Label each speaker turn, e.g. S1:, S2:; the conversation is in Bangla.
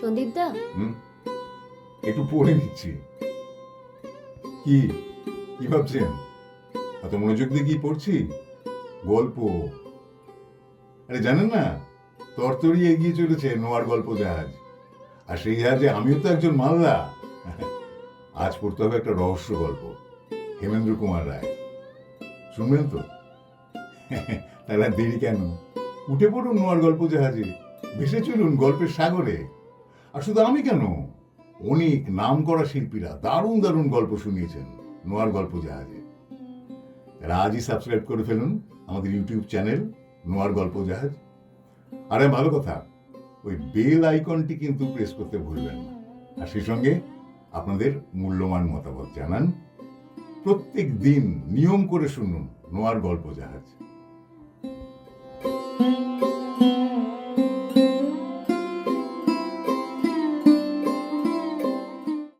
S1: সন্দীপ দা?
S2: একটু পড়ে নিচ্ছি। কি? কি ভাবছেন? এত মনোযোগ দিয়ে কি পড়ছি? গল্প। আরে জানেন না, তরতরি এগিয়ে চলেছে নোয়ার গল্প জাহাজ। আর সেই জাহাজে আমিও তো একজন মালদা। আজ পড়তে হবে একটা রহস্য গল্প। হেমেন্দ্র কুমার রায়। শুনবেন তো? তাহলে দেরি কেন? উঠে পড়ুন নোয়ার গল্প জাহাজে। ভেসে চলুন গল্পের সাগরে। আর শুধু আমি কেন? অনেক নাম করা শিল্পীরা দারুণ দারুণ গল্প শুনিয়েছেন, নোয়ার গল্প জাহাজে। তারা আজই সাবস্ক্রাইব করে ফেলুন আমাদের ইউটিউব চ্যানেল নোয়ার গল্প জাহাজ। আর ভালো কথা, ওই বেল আইকনটি কিন্তু প্রেস করতে ভুলবেন না। আর সেই সঙ্গে আপনাদের মূল্যবান মতামত জানান। প্রত্যেক দিন নিয়ম করে শুনুন নোয়ার গল্প জাহাজ।